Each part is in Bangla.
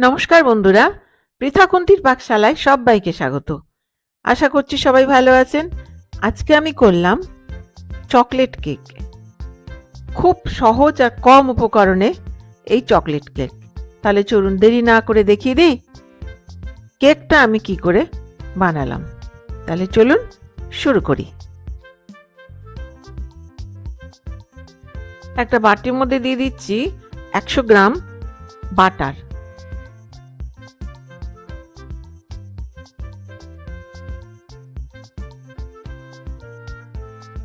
নমস্কার বন্ধুরা, পৃথাকুন্তির পাকশালায় সবাইকে স্বাগত। আশা করছি সবাই ভালো আছেন। আজকে আমি করলাম চকলেট কেক। খুব সহজ আর কম উপকরণে এই চকলেট কেক। তাহলে চলুন দেরি না করে দেখিয়ে দিই, কেকটা আমি কি করে বানালাম। তাহলে চলুন শুরু করি। একটা বাটির মধ্যে দিয়ে দিচ্ছি একশো গ্রাম বাটার।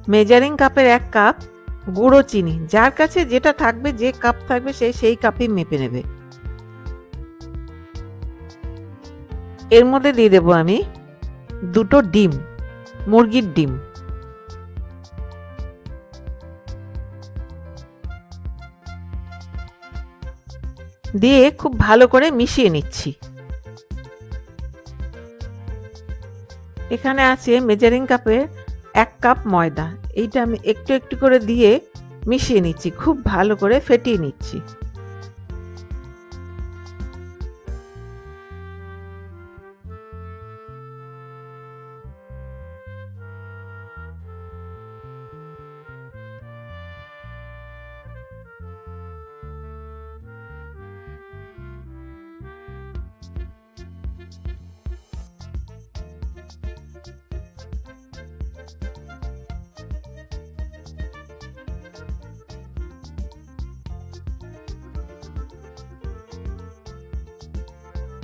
মেজারিং কাপের এক কাপ গুঁড়ো চিনি, যার কাছে যেটা থাকবে, যে কাপ থাকবে, সে সেই কাপই মেপে নেবে। এর মধ্যে দিয়ে দেবো আমি দুটো ডিম, মুরগির ডিম। দিয়ে খুব ভালো করে মিশিয়ে নিচ্ছি। এখানে আছে মেজারিং কাপের এক কাপ ময়দা। এইটা আমি একটু একটু করে দিয়ে মিশিয়ে নিচ্ছি, খুব ভালো করে ফেটিয়ে নিচ্ছি।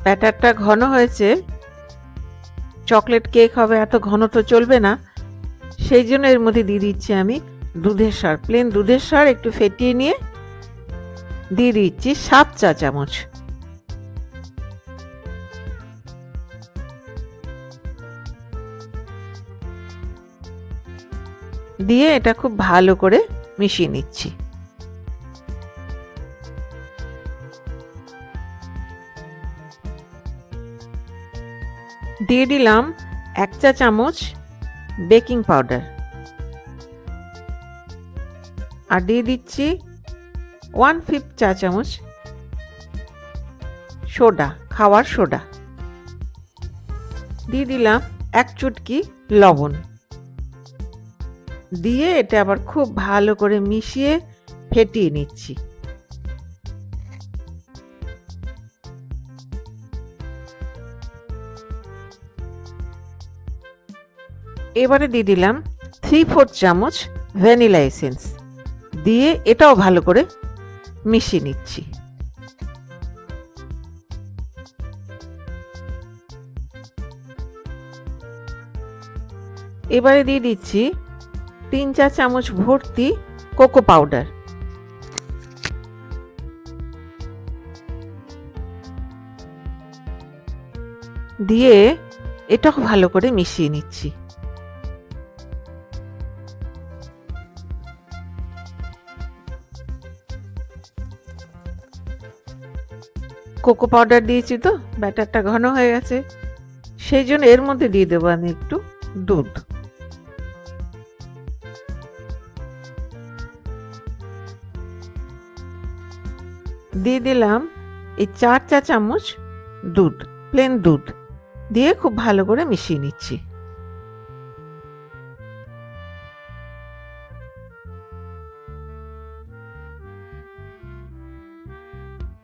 ব্যাটারটা ঘন হয়েছে। চকলেট কেক হবে, এত ঘন তো চলবে না। সেই জন্য এর মধ্যে দিয়ে দিচ্ছি আমি দুধের সার প্লেন দুধের সার একটু ফেটিয়ে নিয়ে দিয়ে দিচ্ছি সাত চা চামচ। দিয়ে এটা খুব ভালো করে মিশিয়ে নিচ্ছি। দিয়ে দিলাম এক চা চামচ বেকিং পাউডার। আর দিয়ে দিচ্ছি ওয়ান ফিফথ চা চামচ সোডা, খাওয়ার সোডা। দিয়ে দিলাম এক চুটকি লবণ। দিয়ে এটা আবার খুব ভালো করে মিশিয়ে ফেটিয়ে নিচ্ছি। এবারে দিয়ে দিলাম থ্রি ফোর্থ চামচ ভ্যানিলা এসেন্স দিয়ে এটাও ভালো করে মিশিয়ে নিচ্ছি। এবারে দিয়ে দিচ্ছি তিন চা চামচ ভর্তি কোকো পাউডার। দিয়ে এটাও ভালো করে মিশিয়ে নিচ্ছি। কোকো পাউডার দিয়েছি তো, ব্যাটারটা ঘন হয়ে গেছে। সেই জন্য এর মধ্যে দিয়ে দেবো আমি একটু দুধ। দিয়ে দিলাম এই চার চা চামচ দুধ প্লেন দুধ। দিয়ে খুব ভালো করে মিশিয়ে নিচ্ছি।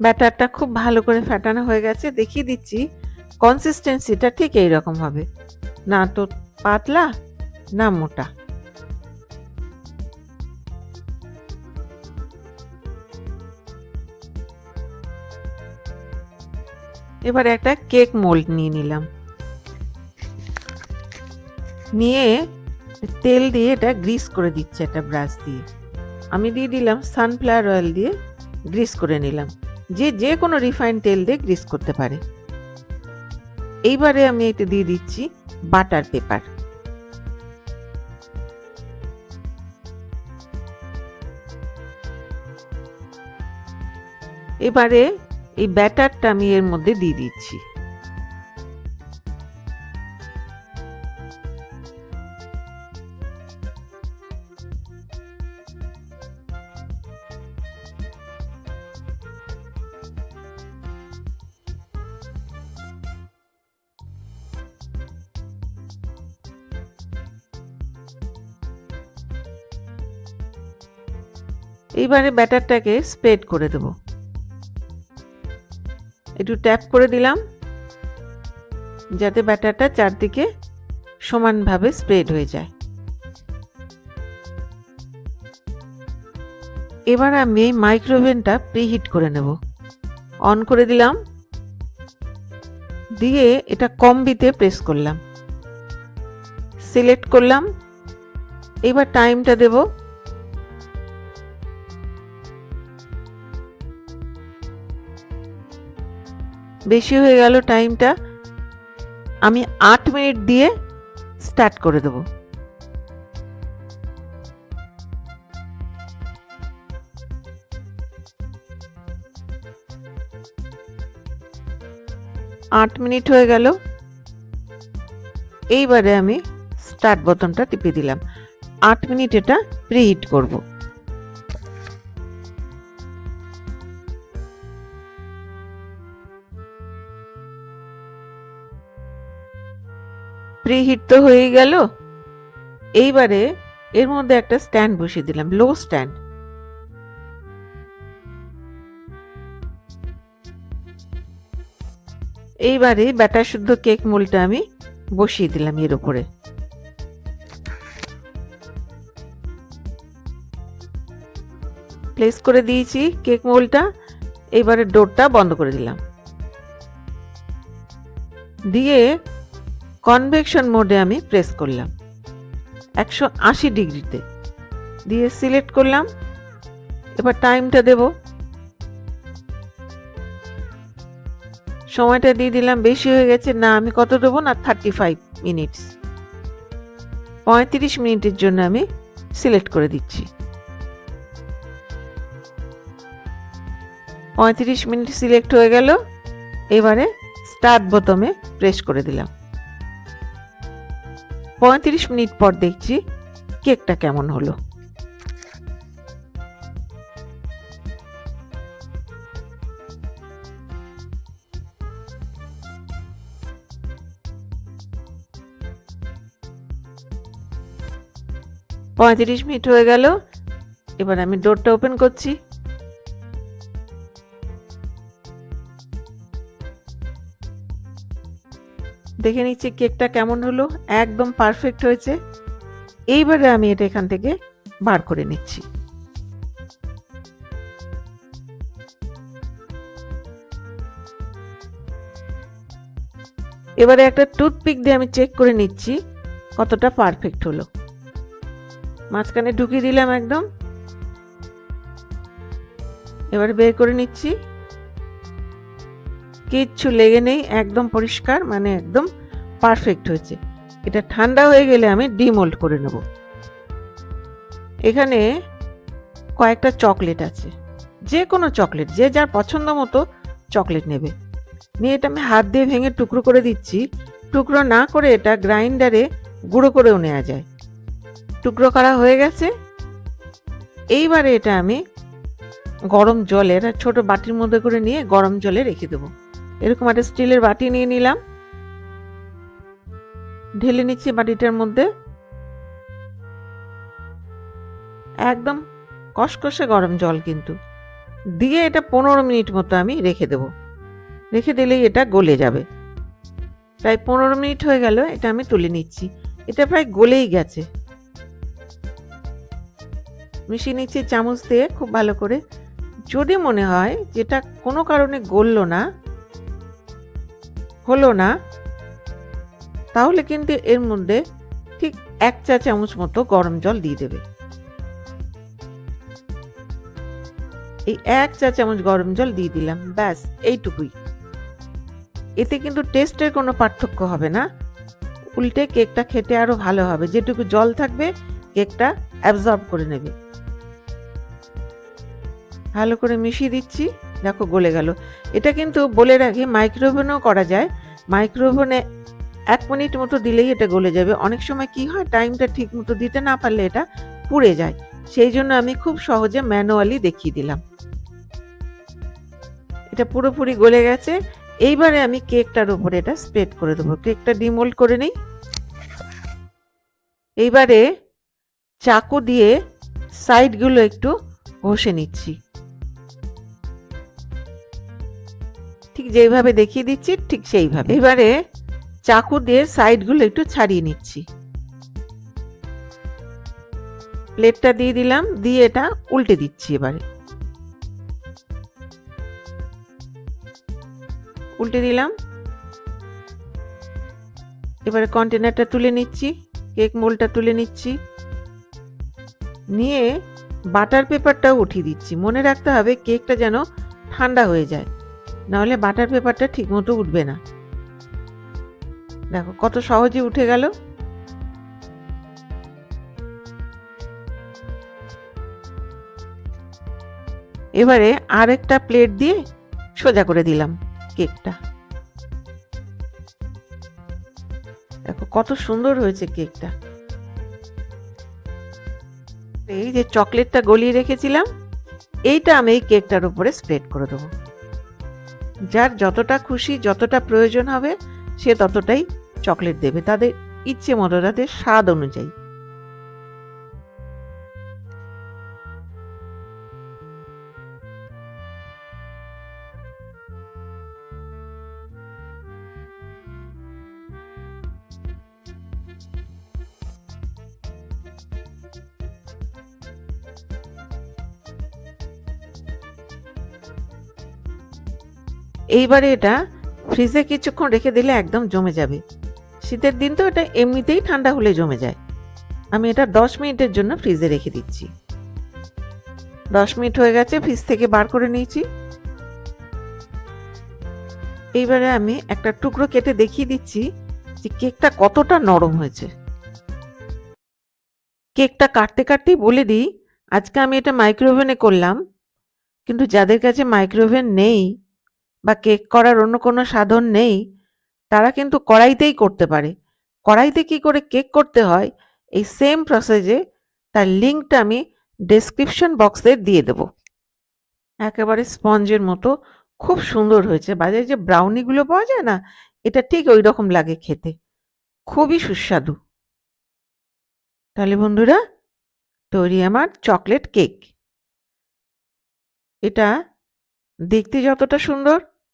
ব্যাটারটা খুব ভালো করে ফেটানো হয়ে গেছে, দেখিয়ে দিচ্ছি। কনসিস্টেন্সিটা ঠিক এইরকম হবে। না তো পাতলা, না মোটা। এবার একটা কেক মোল্ড নিয়ে নিলাম। নিয়ে তেল দিয়ে এটা গ্রিস করে দিচ্ছে একটা ব্রাশ দিয়ে। আমি দিয়ে দিলাম সানফ্লাওয়ার অয়েল দিয়ে গ্রিস করে নিলাম। যে যে কোনো রিফাইন্ড তেল দিয়ে গ্রিস করতে পারে। এইবারে আমি এটা দিয়ে দিচ্ছি বাটার পেপার এবারে এই ব্যাটারটা আমি এর মধ্যে দিয়ে দিচ্ছি। এইবারে ব্যাটারটাকে স্প্রেড করে দেব। একটু ট্যাপ করে দিলাম, যাতে ব্যাটারটা চারদিকে সমানভাবে স্প্রেড হয়ে যায়। এবার আমি এই মাইক্রোওভেনটা প্রিহিট করে নেব। অন করে দিলাম, দিয়ে এটা কম্বিতে প্রেস করলাম। সিলেক্ট করলাম, এবার টাইমটা দেব বেশি হয়ে গেল টাইমটা, আমি আট মিনিট দিয়ে স্টার্ট করে দেবো। আট মিনিট হয়ে গেল। এইবারে আমি স্টার্ট বোতামটা টিপে দিলাম। আট মিনিট এটা প্রিহিট করব। প্রিহিট তো হয়ে গেল। এইবারে এর মধ্যে একটা স্ট্যান্ড বসিয়ে দিলাম, লো স্ট্যান্ড। এইবারে ব্যাটার শুদ্ধ কেক মোলটা আমি বসিয়ে দিলাম এর উপরে। প্লেস করে দিয়েছি কেক মোলটা, এইবারে ডোরটা বন্ধ করে দিলাম। দিয়ে কনভেকশন মোডে আমি প্রেস করলাম। একশো আশি ডিগ্রিতে। দিয়ে সিলেক্ট করলাম। এবার টাইমটা দেবো। সময়টা দিয়ে দিলাম, বেশি হয়ে গেছে। না, আমি কত দেবো না থার্টি ফাইভ মিনিটস পঁয়ত্রিশ মিনিটের জন্য আমি সিলেক্ট করে দিচ্ছি। পঁয়ত্রিশ মিনিট সিলেক্ট হয়ে গেল। এবারে স্টার্ট বোতামে প্রেস করে দিলাম। পঁয়ত্রিশ মিনিট পর দেখছি কেকটা কেমন হলো। পঁয়ত্রিশ মিনিট হয়ে গেল। এবার আমি ডোরটা ওপেন করছি। দেখে নিচ্ছি কেকটা কেমন হলো, একদম পারফেক্ট হয়েছে। এইবারে আমি এটা এখান থেকে বার করে নিচ্ছি। এবারে একটা টুথপিক দিয়ে আমি চেক করে নিচ্ছি কতটা পারফেক্ট হলো। মাঝখানে ঢুকিয়ে দিলাম একদম। এবার বের করে নিচ্ছি। কিচ্ছু লেগে নেই, একদম পরিষ্কার মানে একদম পারফেক্ট হয়েছে। এটা ঠান্ডা হয়ে গেলে আমি ডিমোল্ড করে নেব। এখানে কয়েকটা চকলেট আছে। যে কোনো চকলেট যে যার পছন্দ মতো চকলেট নেবে। নিয়ে এটা আমি হাত দিয়ে ভেঙে টুকরো করে দিচ্ছি। টুকরো না করে এটা গ্রাইন্ডারে গুঁড়ো করেও নেওয়া যায়। টুকরো করা হয়ে গেছে। এইবারে এটা আমি গরম জলের ছোট বাটির মধ্যে করে নিয়ে গরম জলে রেখে দেবো। এরকম একটা স্টিলের বাটি নিয়ে নিলাম। ঢেলে নিচ্ছি বাটিটার মধ্যে। একদম কষকষে গরম জল কিন্তু। দিয়ে এটা পনেরো মিনিট মতো আমি রেখে দেব। রেখে দিলেই এটা গলে যাবে। প্রায় পনেরো মিনিট হয়ে গেল, এটা আমি তুলে নিচ্ছি। এটা প্রায় গলেই গেছে। মিশিয়ে নিচ্ছি চামচ দিয়ে খুব ভালো করে। যদি মনে হয় যেটা কোনো কারণে গললো না হলো না, তাহলে কিন্তু এর মধ্যে ঠিক এক চা চামচ মতো গরম জল দিয়ে দেবে। এই এক চা চামচ গরম জল দিয়ে দিলাম, ব্যাস, এইটুকুই। এতে কিন্তু টেস্টের কোনো পার্থক্য হবে না। উল্টে কেকটা খেতে আরও ভালো হবে। যেটুকু জল থাকবে কেকটা অ্যাবজর্ব করে নেবে। ভালো করে মিশিয়ে দিচ্ছি। দেখো গলে গেল। এটা কিন্তু বলে রাখি মাইক্রোওভেনও করা যায়। মাইক্রোওভেনে এক মিনিট মতো দিলেই এটা গলে যাবে। অনেক সময় কি হয় টাইমটা ঠিক মতো দিতে না পারলে এটা পুড়ে যায়। সেই জন্য আমি খুব সহজে ম্যানুয়ালি দেখিয়ে দিলাম। এটা পুরোপুরি গলে গেছে। এইবারে আমি কেকটার উপরে এটা স্প্রেড করে দেবো। কেকটা ডিমোল্ড করে নিই। এইবারে চাকু দিয়ে সাইডগুলো একটু ঘষে নিচ্ছি। যেইভাবে দেখিয়ে দিচ্ছি, ঠিক সেইভাবে। এবারে চাকু দিয়ে সাইডগুলো একটু ছাড়িয়ে নিচ্ছি। প্লেটটা দিয়ে দিলাম, দিয়ে এটা উল্টে দিচ্ছি এবারে। উল্টে দিলাম। এবারে কন্টেনারটা তুলে নিচ্ছি, কেক মোলটা তুলে নিচ্ছি। নিয়ে বাটার পেপারটাও উঠিয়ে দিচ্ছি। মনে রাখতে হবে কেকটা যেন ঠান্ডা হয়ে যায়। নাহলে বাটার পেপারটা ঠিকমতো উঠবে না। দেখো, কত সহজে উঠে গেল। এবারে আরেকটা প্লেট দিয়ে সোজা করে দিলাম কেকটা। দেখো, কত সুন্দর হয়েছে কেকটা। এই যে চকলেটটা গলিয়ে রেখেছিলাম, এইটা আমি এই কেকটার উপরে স্প্রেড করে দেবো। যার যতটা খুশি, যতটা প্রয়োজন হবে, সে ততটাই চকলেট দেবে। তাদের ইচ্ছে মতো তাদের স্বাদ অনুযায়ী। এইবারে এটা ফ্রিজে কিছুক্ষণ রেখে দিলে একদম জমে যাবে। শীতের দিন তো এটা এমনিতেই ঠান্ডা হলে জমে যায়। আমি এটা দশ মিনিটের জন্য ফ্রিজে রেখে দিচ্ছি। দশ মিনিট হয়ে গেছে, ফ্রিজ থেকে বার করে নিয়েছি। এইবারে আমি একটা টুকরো কেটে দেখিয়ে দিচ্ছি যে কেকটা কতটা নরম হয়েছে। কেকটা কাটতে কাটতেই বলে দিই, আজকে আমি এটা মাইক্রোওভেনে করলাম। কিন্তু যাদের কাছে মাইক্রোওভেন নেই বা কেক করার অন্য কোনো সাধন নেই, তারা কিন্তু কড়াইতেই করতে পারে। কড়াইতে কি করে কেক করতে হয়, এই সেম প্রসেসে তার লিঙ্কটা আমি ডেসক্রিপশন বক্সে দিয়ে দেব। একেবারে স্পঞ্জের মতো, খুব সুন্দর হয়েছে। বাজারে যে ব্রাউনিগুলো পাওয়া যায় না, এটা ঠিক ওই রকম লাগে খেতে। খুবই সুস্বাদু। তাহলে বন্ধুরা, তৈরি আমার চকলেট কেক এটা দেখতে যতটা সুন্দর